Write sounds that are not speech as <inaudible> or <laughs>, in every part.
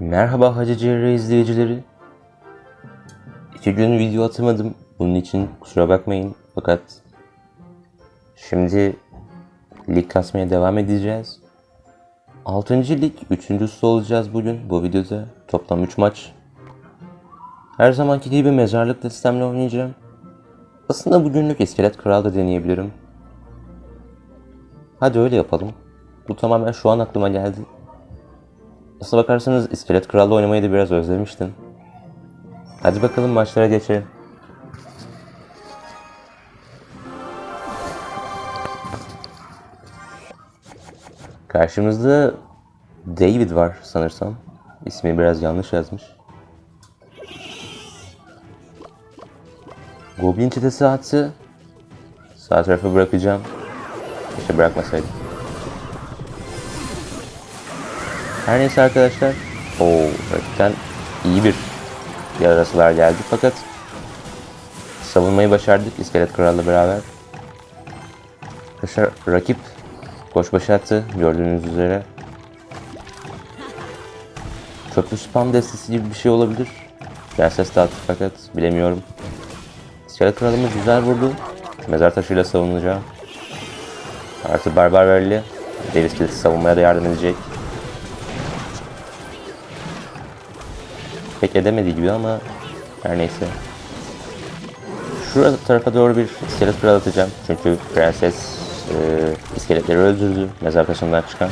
Merhaba Hacı Cerrah izleyicileri. İki gün video atamadım. Bunun için kusura bakmayın. Fakat şimdi lig kasmaya devam edeceğiz. 6. lig 3. olacağız bugün bu videoda. Toplam 3 maç. Her zamanki gibi mezarlık listemle oynayacağım. Aslında bugünlük iskelet kral da deneyebilirim. Hadi öyle yapalım. Bu tamamen şu an aklıma geldi. Aslına bakarsanız İskelet Kral'la oynamayı da biraz özlemiştim. Hadi bakalım maçlara geçelim. Karşımızda David var sanırsam. İsmi biraz yanlış yazmış. Goblin çetesi atı. Sağ tarafa bırakacağım. İşte bırakmasaydım. Her neyse arkadaşlar. o rakipten iyi bir yarasılar geldi fakat savunmayı başardık İskelet Kral'la beraber. Arkadaşlar rakip koşbaşı attı gördüğünüz üzere. Köprü spam destesi gibi bir şey olabilir. Prenses de attı fakat bilemiyorum. İskelet Kral'ımız güzel vurdu. Mezar taşıyla savunacağım. Artı Barbar Verli. Davis Kilit'i savunmaya da yardım edecek. Pek edemediği gibi ama her neyse. Şurada tarafa doğru bir iskelet kral atacağım. Çünkü prenses e, iskeletleri öldürdü. Mezar taşından çıkan.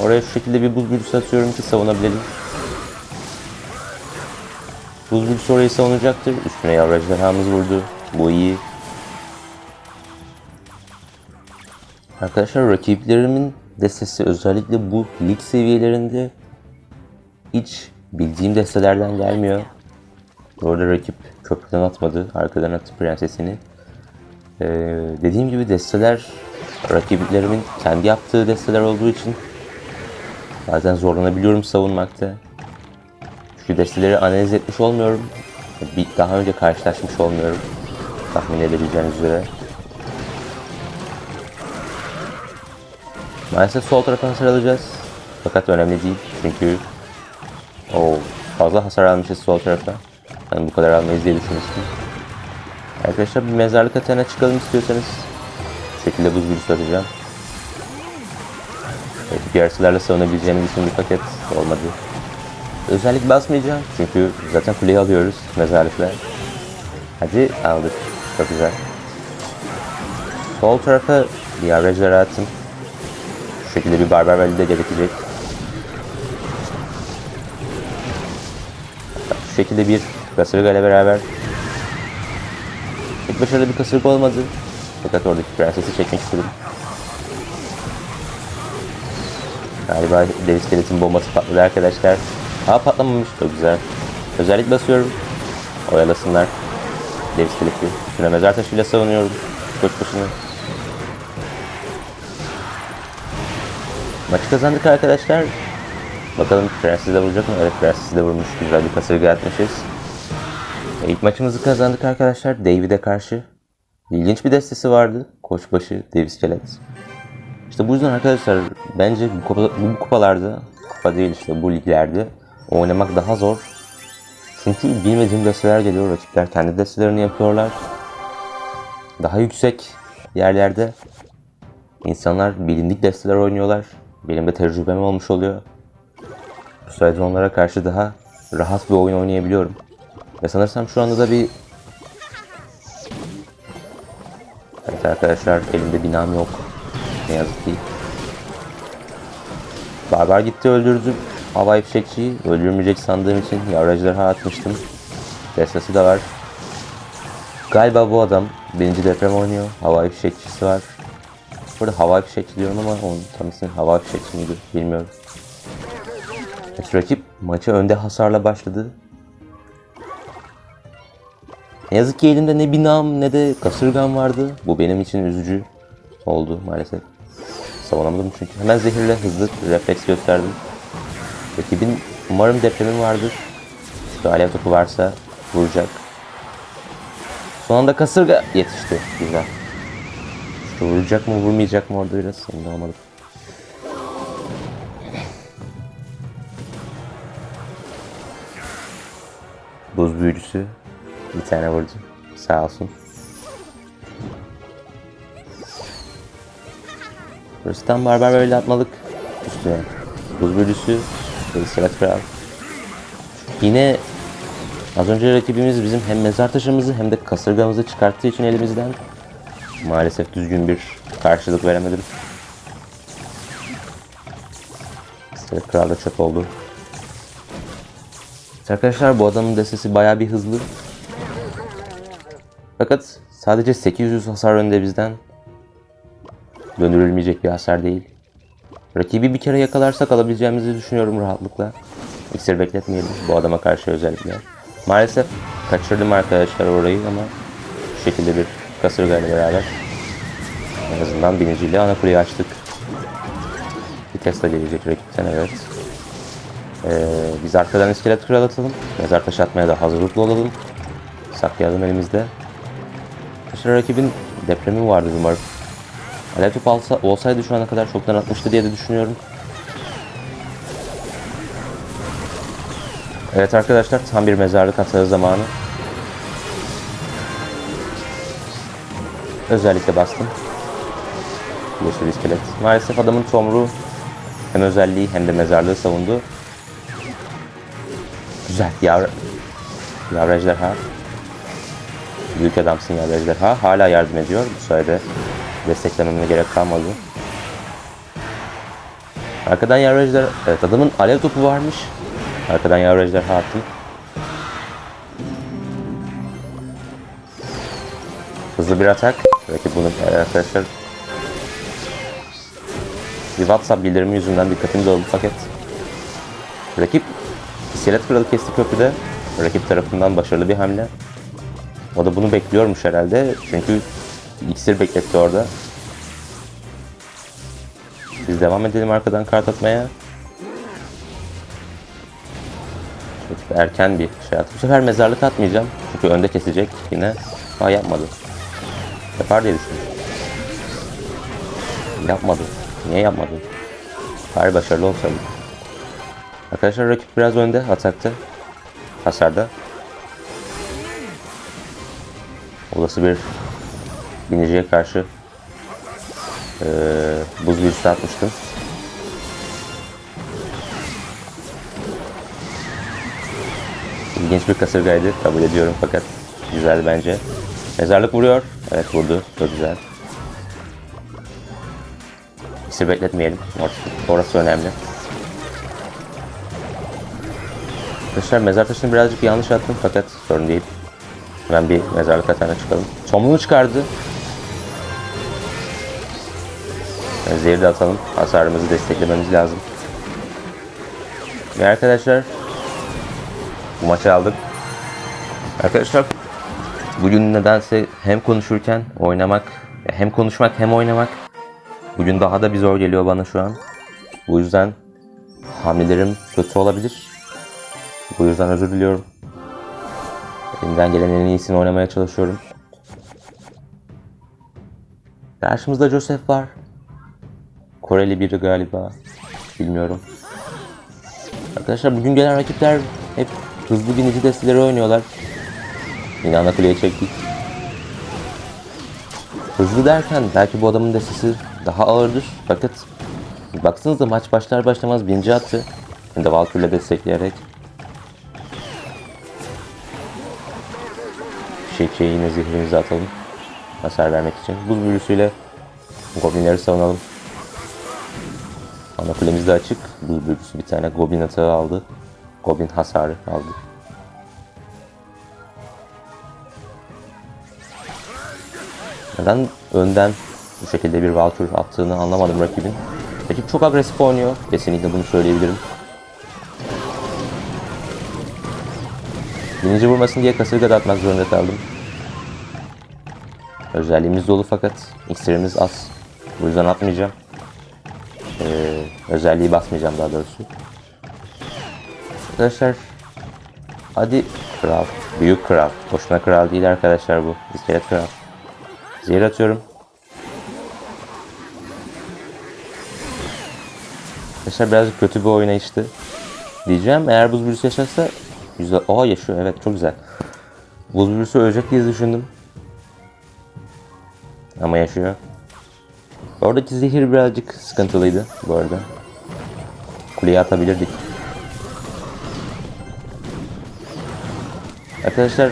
Oraya şu şekilde bir buz büyüsü atıyorum ki savunabilelim. Buz büyüsü orayı savunacaktır. Üstüne yavru ejderhamız vurdu. Bu iyi. Arkadaşlar rakiplerimin destesi özellikle bu lig seviyelerinde hiç bildiğim destelerden gelmiyor. Orada rakip köprüden atmadı. Arkadan attı prensesini. Ee, dediğim gibi desteler rakiplerimin kendi yaptığı desteler olduğu için bazen zorlanabiliyorum savunmakta. Çünkü desteleri analiz etmiş olmuyorum. Bir, daha önce karşılaşmış olmuyorum. Tahmin edebileceğiniz üzere. Maalesef sol tarafa hasar alacağız. Fakat önemli değil. Çünkü Oo, fazla hasar almışız sol tarafa. Ben bu kadar almayız diye düşünmüştüm. Arkadaşlar bir mezarlık atağına çıkalım istiyorsanız. Bu şekilde buz büyüsü atacağım. Evet, yarısılarla savunabileceğimi düşündüm paket olmadı. Özellik basmayacağım çünkü zaten kuleyi alıyoruz mezarlıkla. Hadi aldık. Çok güzel. Sol tarafa bir averajları attım. Şu şekilde bir barbar de gerekecek. Şekilde bir kasırga ile beraber ilk başarılı bir kasırga olmadı. Fakat oradaki prensesi çekmek istedim. Galiba dev iskeletin bombası patladı arkadaşlar. Aa patlamamış çok güzel. Özellik basıyorum. Oyalasınlar. Dev iskeleti. Şuna mezar taşıyla savunuyorum. Koç başını. Maçı kazandık arkadaşlar. Bakalım Prenses de vuracak mı? Evet Prenses de vurmuş. Güzel bir kasırga atmışız. E, İlk maçımızı kazandık arkadaşlar. David'e karşı. İlginç bir destesi vardı. Koçbaşı, Davis Skelet. İşte bu yüzden arkadaşlar bence bu, kupa, bu kupalarda, kupa değil işte bu liglerde oynamak daha zor. Çünkü bilmediğim desteler geliyor. Rakipler kendi destelerini yapıyorlar. Daha yüksek yerlerde insanlar bilindik desteler oynuyorlar. Benim de tecrübem olmuş oluyor. Bu sayede onlara karşı daha rahat bir oyun oynayabiliyorum. Ve sanırsam şu anda da bir... Evet arkadaşlar elimde binam yok. Ne yazık ki. Barbar gitti öldürdüm. Hava fişekçiyi öldürmeyecek sandığım için yavracılara atmıştım. Destası da var. Galiba bu adam birinci deprem oynuyor. Hava fişekçisi var. Burada hava fişekçi diyorum ama onun tam ismi hava fişekçi miydi bilmiyorum. Rakip maça önde hasarla başladı. Ne yazık ki elimde ne binam ne de kasırgam vardı. Bu benim için üzücü oldu maalesef. Savunamadım çünkü. Hemen zehirle hızlı refleks gösterdim. Rakibin umarım depremin vardır. İşte alev topu varsa vuracak. Son anda kasırga yetişti. Güzel. İşte vuracak mı vurmayacak mı orada biraz emin olamadım. Buz büyücüsü bir tane vurdu. Sağ olsun. Rüstem Barbar böyle atmalık üstüne. Buz büyücüsü iskelet kral. Yine az önce rakibimiz bizim hem mezar taşımızı hem de kasırgamızı çıkarttığı için elimizden maalesef düzgün bir karşılık veremedim. İskelet kral da çöp oldu. Arkadaşlar bu adamın destesi bayağı bir hızlı. Fakat sadece 800 hasar önde bizden. Döndürülmeyecek bir hasar değil. Rakibi bir kere yakalarsak alabileceğimizi düşünüyorum rahatlıkla. İksir bekletmeyelim bu adama karşı özellikle. Maalesef kaçırdım arkadaşlar orayı ama bu şekilde bir kasırgayla beraber en azından birinciyle ana kuleyi açtık. Bir Tesla gelecek rakipten evet. Ee, biz arkadan iskelet kral atalım. Mezar taşı atmaya da hazırlıklı olalım. Saklayalım elimizde. Arkadaşlar rakibin depremi vardı umarım. Alev top alsa, olsaydı şu ana kadar çoktan atmıştı diye de düşünüyorum. Evet arkadaşlar tam bir mezarlık atağı zamanı. Özellikle bastım. Yeşil iskelet. Maalesef adamın tomruğu hem özelliği hem de mezarlığı savundu. Güzel. Yavru, yavru ejderha. Büyük adamsın yavru ejderha. Hala yardım ediyor. Bu sayede desteklememe gerek kalmadı. Arkadan yavru ejderha... Evet adamın alev topu varmış. Arkadan yavru ejderha attım. Hızlı bir atak. Rakip bunu e, arkadaşlar bir WhatsApp bildirimi yüzünden dikkatimi dağıldı fakat rakip iskelet kralı kesti köprüde rakip tarafından başarılı bir hamle. O da bunu bekliyormuş herhalde çünkü iksir bekletti orada. Biz devam edelim arkadan kart atmaya. Çok erken bir şey attı. Bu sefer mezarlık atmayacağım. Çünkü önde kesecek yine. Aa yapmadı. Yapar diye düşündüm. Yapmadı. Niye yapmadı? Bari başarılı olsaydı. Arkadaşlar rakip biraz önde atakta. Hasarda. Olası bir biniciye karşı eee buz büyüsü atmıştım. İlginç bir kasırgaydı kabul ediyorum fakat güzeldi bence. Mezarlık vuruyor. Evet vurdu. Çok güzel. İksir bekletmeyelim. Orası, orası önemli. Arkadaşlar mezar taşını birazcık yanlış attım fakat sorun değil. Hemen bir mezarlık atağına çıkalım. Tomluğu çıkardı. Zehri de atalım. Hasarımızı desteklememiz lazım. Ve arkadaşlar bu maçı aldık. Arkadaşlar bugün nedense hem konuşurken oynamak hem konuşmak hem oynamak bugün daha da bir zor geliyor bana şu an. Bu yüzden hamlelerim kötü olabilir. Bu yüzden özür diliyorum. Elimden gelen en iyisini oynamaya çalışıyorum. Karşımızda Joseph var. Koreli biri galiba. Bilmiyorum. Arkadaşlar bugün gelen rakipler hep hızlı binici desteleri oynuyorlar. Yine ana kuleye çektik. Hızlı derken belki bu adamın destesi daha ağırdır. Fakat baksanıza maç başlar başlamaz birinci attı. Hem Valkyrie'le destekleyerek. Şekiye yine zihrimizi atalım. Hasar vermek için. Buz büyüsüyle Goblinleri savunalım. Ana kulemiz de açık. Buz büyüsü bir tane Goblin atağı aldı. Goblin hasarı aldı. Neden önden bu şekilde bir Valkyrie attığını anlamadım rakibin. Rakip çok agresif oynuyor. Kesinlikle bunu söyleyebilirim. Birinci vurmasın diye kasırga da atmak zorunda kaldım. Özelliğimiz dolu fakat iksirimiz az. Bu yüzden atmayacağım. Ee, özelliği basmayacağım daha doğrusu. Arkadaşlar hadi kral. Büyük kral. Boşuna kral değil arkadaşlar bu. İskelet kral. Zehir atıyorum. Arkadaşlar birazcık kötü bir oynayıştı. Diyeceğim eğer buz büyüsü yaşarsa Güzel. Aa yaşıyor evet çok güzel. Buz büyüsü ölecek diye düşündüm. Ama yaşıyor. Oradaki zehir birazcık sıkıntılıydı bu arada. Kuleye atabilirdik. Arkadaşlar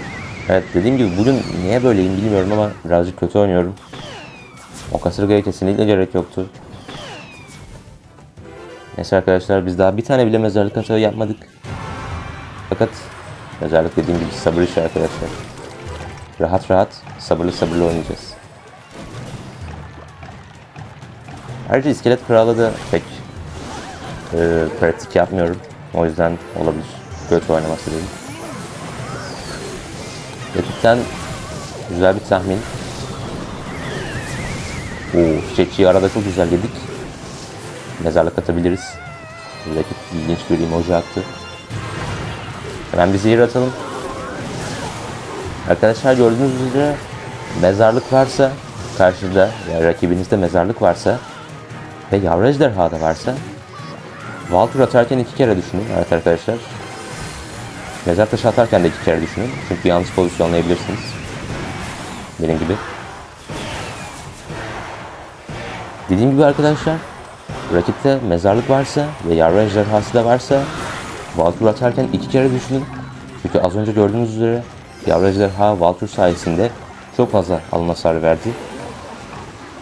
evet dediğim gibi bugün niye böyleyim bilmiyorum ama birazcık kötü oynuyorum. O kasırgaya kesinlikle gerek yoktu. Neyse arkadaşlar biz daha bir tane bile mezarlık hata yapmadık. Fakat mezarlık dediğim gibi sabır işi arkadaşlar. Rahat rahat sabırlı sabırlı oynayacağız. Ayrıca iskelet kralı da pek e, pratik yapmıyorum. O yüzden olabilir. Kötü oynaması değil. Rakipten güzel bir tahmin. Oo, çiçekçiyi arada çok güzel yedik. Mezarlık atabiliriz. Rakip ilginç bir emoji attı. Hemen bir zehir atalım. Arkadaşlar gördüğünüz üzere mezarlık varsa karşıda yani rakibinizde mezarlık varsa ve yavru ejderha da varsa Valtur atarken iki kere düşünün. Evet arkadaşlar. Mezar taşı atarken de iki kere düşünün. Çünkü yanlış pozisyonlayabilirsiniz. Benim gibi. Dediğim gibi arkadaşlar rakipte mezarlık varsa ve yavru ejderhası da varsa Valtur atarken iki kere düşünün. Çünkü az önce gördüğünüz üzere yavru ejderha Valtur sayesinde çok fazla alın hasar verdi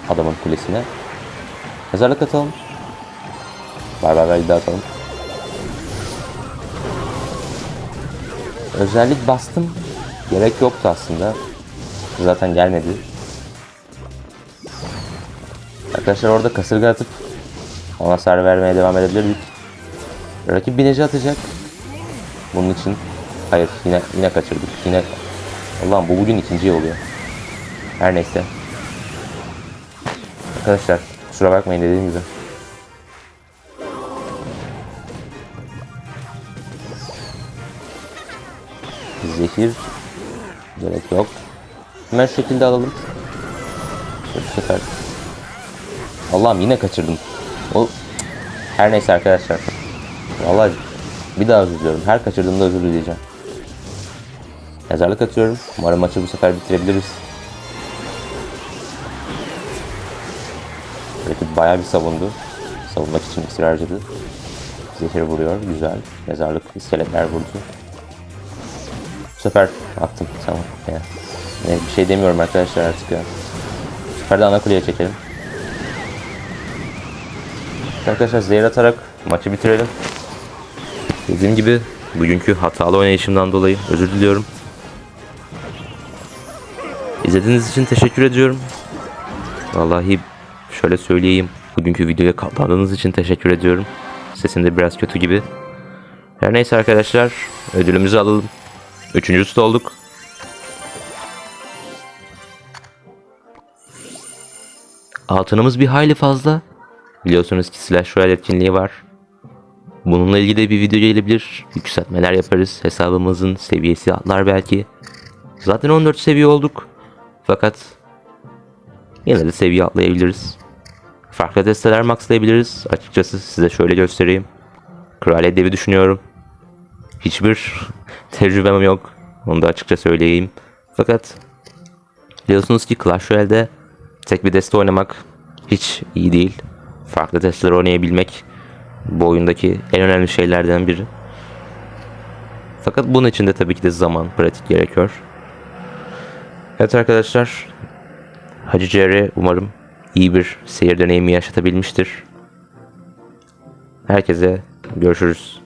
adamın kulesine. Mezarlık atalım. Var bir daha atalım. Özellik bastım. Gerek yoktu aslında. Zaten gelmedi. Arkadaşlar orada kasırga atıp ona hasar vermeye devam edebilirdik. Rakip bineci atacak. Bunun için hayır yine yine kaçırdık. Yine Allah'ım bu bugün ikinci oluyor. Her neyse. Arkadaşlar kusura bakmayın dediğim gibi. Zehir gerek yok. Hemen şu şekilde alalım. Bu sefer. Allah'ım yine kaçırdım. O her neyse arkadaşlar. Vallahi bir daha özür diliyorum. Her kaçırdığımda özür dileyeceğim. Mezarlık atıyorum. Umarım maçı bu sefer bitirebiliriz. Rakip bayağı bir savundu. Savunmak için iksir harcadı. Zehir vuruyor. Güzel. Mezarlık iskeletler vurdu. Bu sefer attım. Tamam. Ya. Ne, bir şey demiyorum arkadaşlar artık ya. Bu sefer de ana kuleye çekelim. Arkadaşlar zehir atarak maçı bitirelim. Dediğim gibi bugünkü hatalı oynayışımdan dolayı özür diliyorum. İzlediğiniz için teşekkür ediyorum. Vallahi şöyle söyleyeyim. Bugünkü videoya katlandığınız için teşekkür ediyorum. Sesim de biraz kötü gibi. Her neyse arkadaşlar ödülümüzü alalım. Üçüncüsü olduk. Altınımız bir hayli fazla. Biliyorsunuz ki Slash Royale etkinliği var. Bununla ilgili bir video gelebilir. Yükseltmeler yaparız. Hesabımızın seviyesi atlar belki. Zaten 14 seviye olduk. Fakat yine de seviye atlayabiliriz. Farklı desteler maxlayabiliriz. Açıkçası size şöyle göstereyim. Kraliyet devi düşünüyorum. Hiçbir <laughs> tecrübem yok. Onu da açıkça söyleyeyim. Fakat biliyorsunuz ki Clash Royale'de tek bir deste oynamak hiç iyi değil. Farklı desteler oynayabilmek bu oyundaki en önemli şeylerden biri. Fakat bunun için de tabii ki de zaman, pratik gerekiyor. Evet arkadaşlar. Hacı CR umarım iyi bir seyir deneyimi yaşatabilmiştir. Herkese görüşürüz.